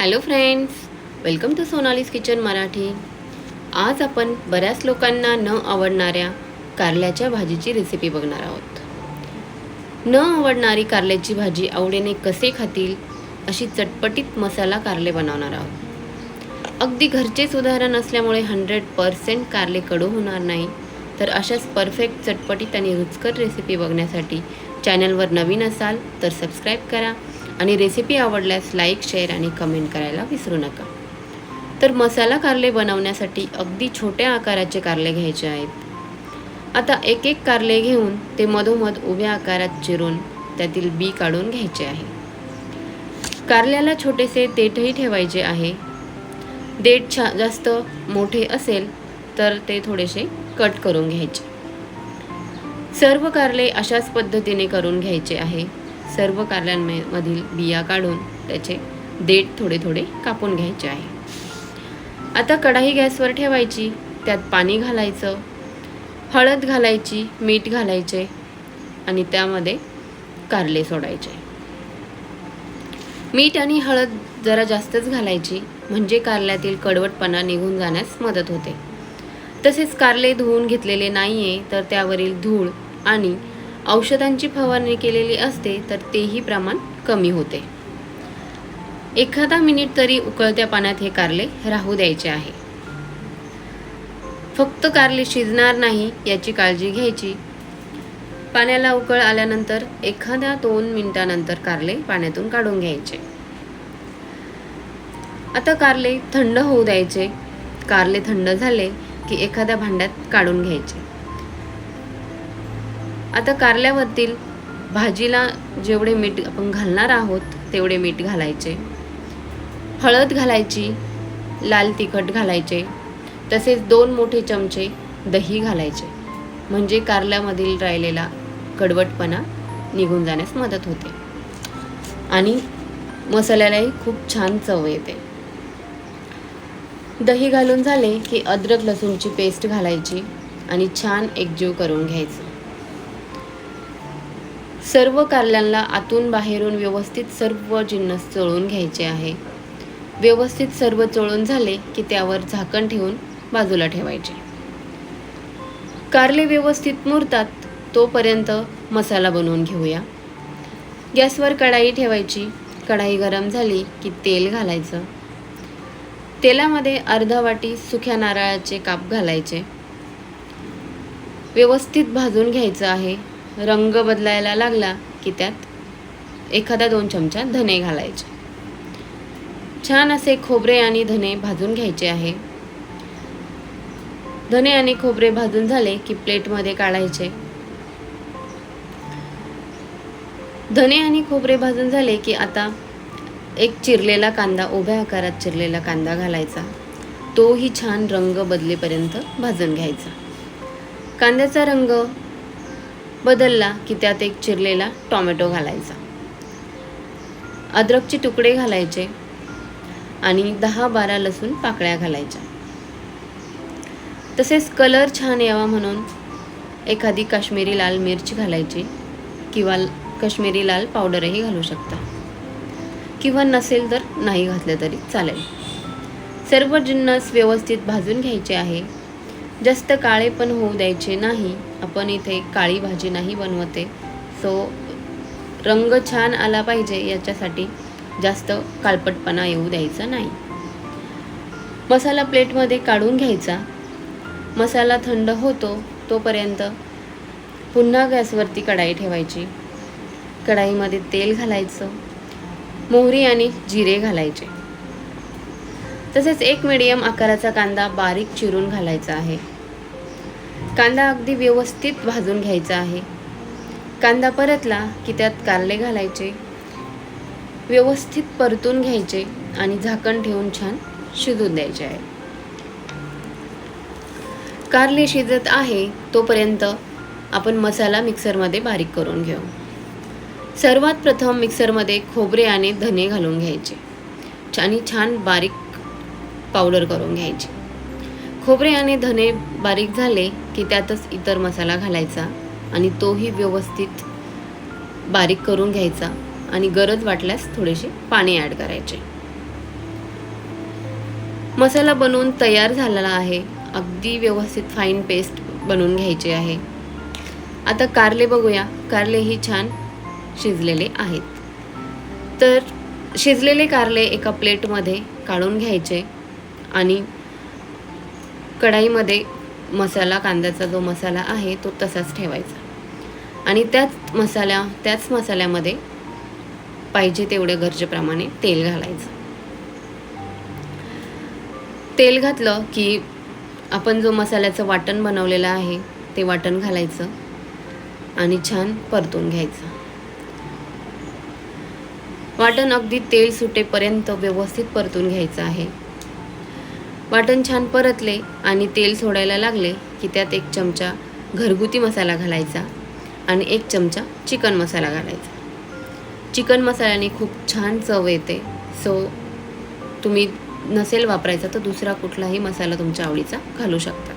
Hello friends welcome to Sonali's kitchen Marathi आज आपण बऱ्याच लोकांना न आवडणाऱ्या कारल्याच्या भाजीची रेसिपी बघणार आहोत. न आवडणारी कारल्याची भाजी आवडीने कसे खातील अशी चटपटीत मसाला कारले बनवणार आहोत. अगदी घरचेच उदाहरण असल्यामुळे हंड्रेड पर्सेंट कारले कडू होणार नाही तर अशाच परफेक्ट चटपटीत आणि रुचकर रेसिपी बघण्यासाठी चॅनलवर नवीन असाल तर सबस्क्राईब करा. आणि रेसिपी आवडल्यास लाईक शेअर आणि कमेंट करायला विसरू नका. तर मसाला कारले बनवण्यासाठी अगदी छोट्या आकाराचे कारले घ्यायचे आहेत. आता एक एक कारले घेऊन ते मधोमध उभ्या आकारात चिरून त्यातील बी काढून घ्यायचे आहे. कारल्याला छोटेसे देठही ठेवायचे आहे. देठ छा जास्त मोठे असेल तर ते थोडेसे कट करून घ्यायचे. सर्व कारले अशाच पद्धतीने करून घ्यायचे आहे. सर्व कारल्यांमधील बिया काढून त्याचे देठ थोडे थोडे कापून घ्यायचे आहे. आता कढाई गॅसवर ठेवायची त्यात पाणी घालायचं हळद घालायची मीठ घालायचे आणि त्यामध्ये कारले सोडायचे. मीठ आणि हळद जरा जास्तच घालायची म्हणजे कारल्यातील कडवटपणा निघून जाण्यास मदत होते. तसेच कारले धुवून घेतलेले नाही आहे तर त्यावरील धूळ आणि औषधांची फवारणी केलेली असते तर तेही प्रमाण कमी होते. एखादा मिनिट तरी उकळत्या पाण्यात हे कारले राहू द्यायचे आहे. फक्त कारले शिजणार नाही याची काळजी घ्यायची. पाण्याला उकळ आल्यानंतर एखाद्या दोन मिनिटानंतर कारले पाण्यातून काढून घ्यायचे. आता कारले थंड होऊ द्यायचे. कारले थंड झाले की एखाद्या भांड्यात काढून घ्यायचे. आता कारल्यावरतील भाजीला जेवढे मीठ आपण घालणार आहोत तेवढे मीठ घालायचे. हळद घालायची लाल तिखट घालायचे तसेच दोन मोठे चमचे दही घालायचे. म्हणजे कारल्यामधील राहिलेला कडवटपणा निघून जाण्यास मदत होते. आणि मसाल्यालाही खूप छान चव येते. दही घालून झाले की अद्रक लसूणची पेस्ट घालायची आणि छान एकजीव करून घ्यायचं. सर्व कारल्यांना आतून बाहेरून व्यवस्थित सर्व जिन्नस चोळून घ्यायचे आहे. व्यवस्थित सर्व चोळून झाले की त्यावर झाकण ठेवून बाजूला ठेवायचे. कारले व्यवस्थित मुरतात तोपर्यंत मसाला बनवून घेऊया. गॅसवर कढाई ठेवायची. कढाई गरम झाली की तेल घालायचं. तेलामध्ये अर्धा वाटी सुक्या नारळाचे काप घालायचे. व्यवस्थित भाजून घ्यायचं आहे. रंग बदलायला लागला की त्यात एखादा दोन चमचा धने घालायचे. छान असे खोबरे आणि धने भाजून घ्यायचे आहे. धने आणि खोबरे भाजून झाले की प्लेटमध्ये काढायचे. धने आणि खोबरे भाजून झाले की आता एक चिरलेला कांदा उभ्या आकारात चिरलेला कांदा घालायचा. तोही छान रंग बदलेपर्यंत भाजून घ्यायचा. कांद्याचा रंग बदलला की त्यात एक चिरलेला टॉमॅटो घालायचा. अद्रकचे तुकडे घालायचे आणि दहा बारा लसूण पाकळ्या घालायच्या. तसेच कलर छान यावा म्हणून एखादी काश्मीरी लाल मिरची घालायची किंवा काश्मीरी लाल पावडरही घालू शकता. किंवा नसेल तर नाही घातलं तरी चालेल. सर्व जिन्नस व्यवस्थित भाजून घ्यायचे आहे. जास्त काळे पण होऊ द्यायचे नाही. आपण इथे काळी भाजी नाही बनवते. सो रंग छान आला पाहिजे याच्यासाठी जास्त काळपटपणा येऊ द्यायचा नाही. मसाला प्लेटमध्ये काढून घ्यायचा. मसाला थंड होतो तोपर्यंत पुन्हा गॅसवरती कढाई ठेवायची. कढाईमध्ये तेल घालायचं. मोहरी आणि जिरे घालायचे. तसेच एक मिडियम आकाराचा कांदा बारीक चिरून घालायचा आहे. कांदा अगदी व्यवस्थित भाजून घ्यायचा आहे. कांदा परतला की त्यात कारले घालायचे. व्यवस्थित परतून घ्यायचे आणि झाकण ठेवून छान शिजून द्यायचे आहे. कारले शिजत आहे तोपर्यंत आपण मसाला मिक्सरमध्ये बारीक करून घेऊ. सर्वात प्रथम मिक्सरमध्ये खोबरे आणि धने घालून घ्यायचे. आणि छान बारीक पावडर करून घ्यायची. खोबरे आणि धने बारीक झाले की त्यातच इतर मसाला घालायचा आणि तोही व्यवस्थित बारीक करून घ्यायचा आणि गरज वाटल्यास थोडेसे पाणी ॲड करायचे. मसाला बनवून तयार झालेला आहे. अगदी व्यवस्थित फाईन पेस्ट बनवून घ्यायची आहे. आता कारले बघूया. कारलेही छान शिजलेले आहेत. तर शिजलेले कारले एका प्लेटमध्ये काढून घ्यायचे आणि कढाईमध्ये मसाला कांद्याचा जो मसाला आहे तो तसाच ठेवायचा. आणि त्याच मसाल्या त्याच मसाल्यामध्ये पाहिजे तेवढ्या गरजेप्रमाणे तेल घालायचं. तेल घातलं की आपण जो मसाल्याचं वाटण बनवलेलं आहे ते वाटण घालायचं आणि छान परतून घ्यायचं. वाटण अगदी तेल सुटेपर्यंत व्यवस्थित परतून घ्यायचं आहे. वाटण छान परतले आणि तेल सोडायला लागले की त्यात एक चमचा घरगुती मसाला घालायचा आणि एक चमचा चिकन मसाला घालायचा. चिकन मसाल्याने खूप छान चव येते. सो तुम्ही नसेल वापरायचा तर दुसरा कुठलाही मसाला तुमच्या आवडीचा घालू शकता.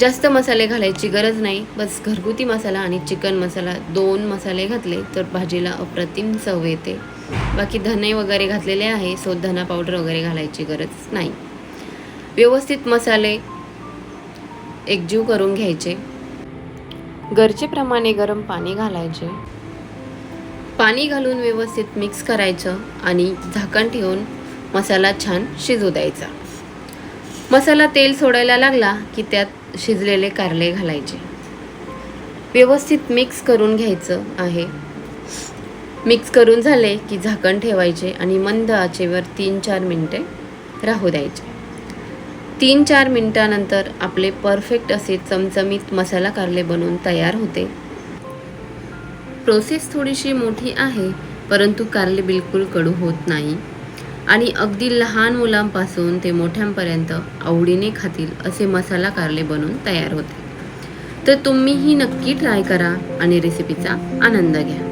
जास्त मसाले घालायची गरज नाही. बस घरगुती मसाला आणि चिकन मसाला दोन मसाले घातले तर भाजीला अप्रतिम चव येते. बाकी धने वगैरे घातलेले आहे. सो धना पावडर वगैरे घालायची गरज नाही. व्यवस्थित मसाले एकजीव करून घ्यायचे. गरजेप्रमाणे गरम पाणी घालायचे. पाणी घालून व्यवस्थित मिक्स करायचं आणि झाकण ठेवून मसाला छान शिजू द्यायचा. मसाला तेल सोडायला लागला की त्यात शिजलेले कारले घालायचे. व्यवस्थित मिक्स करून घ्यायचं आहे. मिक्स करून झाले की झाकण ठेवायचे आणि मंद आचेवर तीन चार मिनटे राहू द्यायचे. तीन चार मिनटानंतर आपले परफेक्ट असे चमचमीत मसाला कारले बनवून तयार होते. प्रोसेस थोडीशी मोठी आहे परंतु कारले बिलकुल कडू होत नाही. आणि अगदी लहान मुलांपासून ते मोठ्यांपर्यंत आवडीने खातील असे मसाला कारले बनवून तयार होते. तर तुम्हीही नक्की ट्राय करा आणि रेसिपीचा आनंद घ्या.